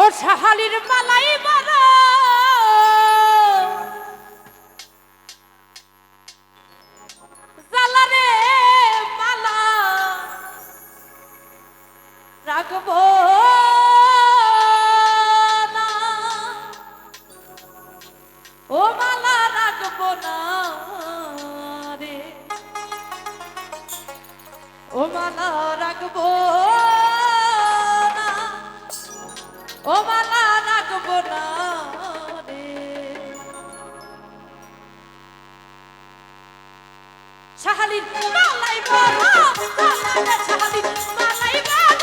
ও সাহালির মালাই মারা। জালারে মালা। রাখব ও মালা, রাখব না রে। ও মালা, রাখব ও মালা রাখব না সাহালির মালাই বড় সাহালির মালাই বড়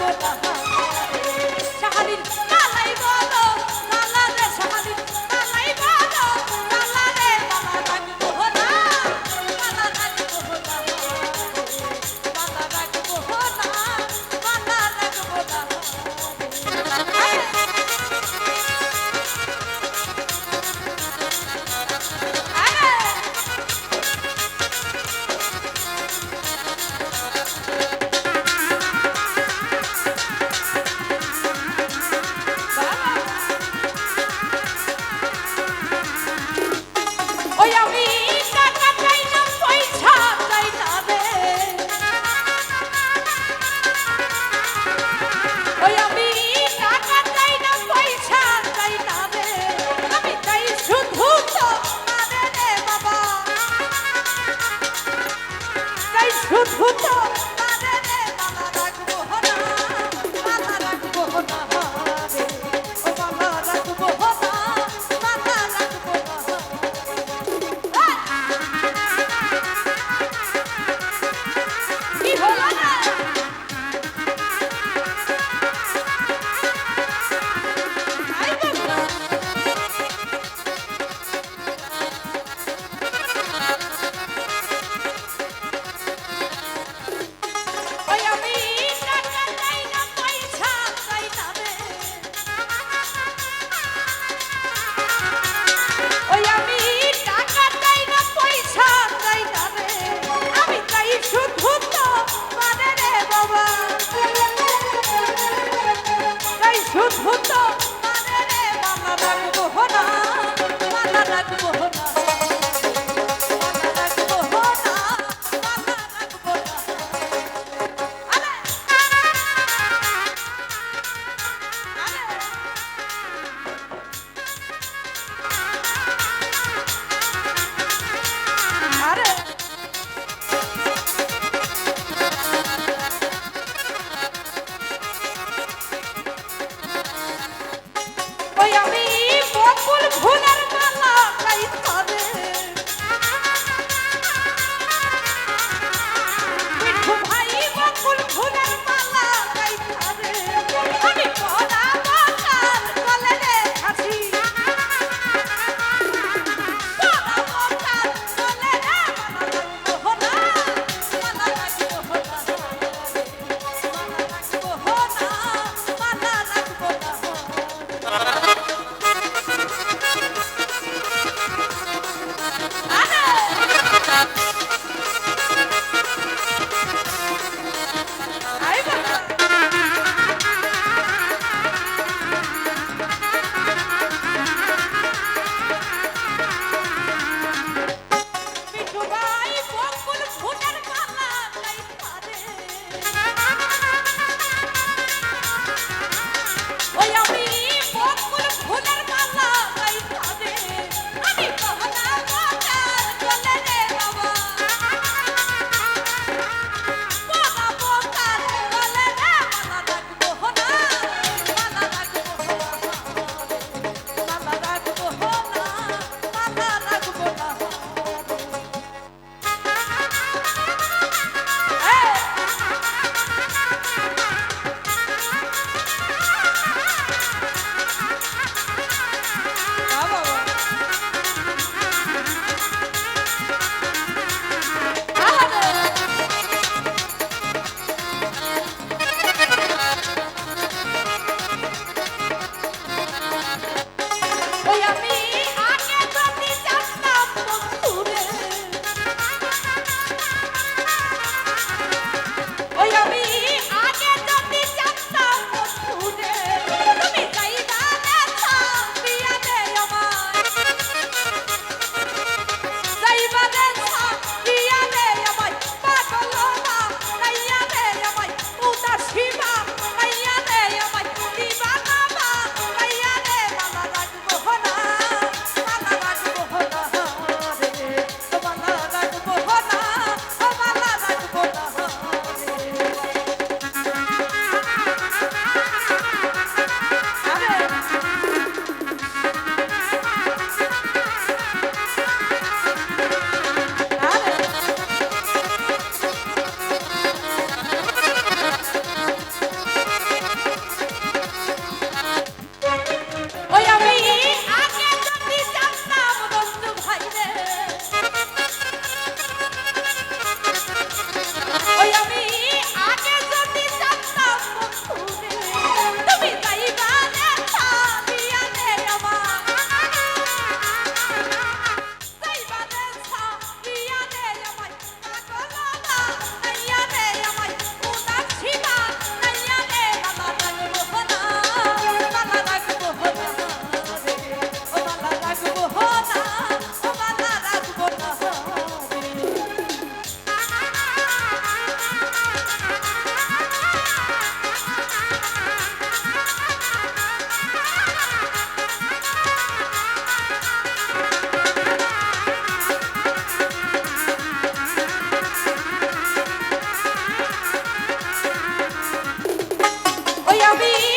होता है Baba. be.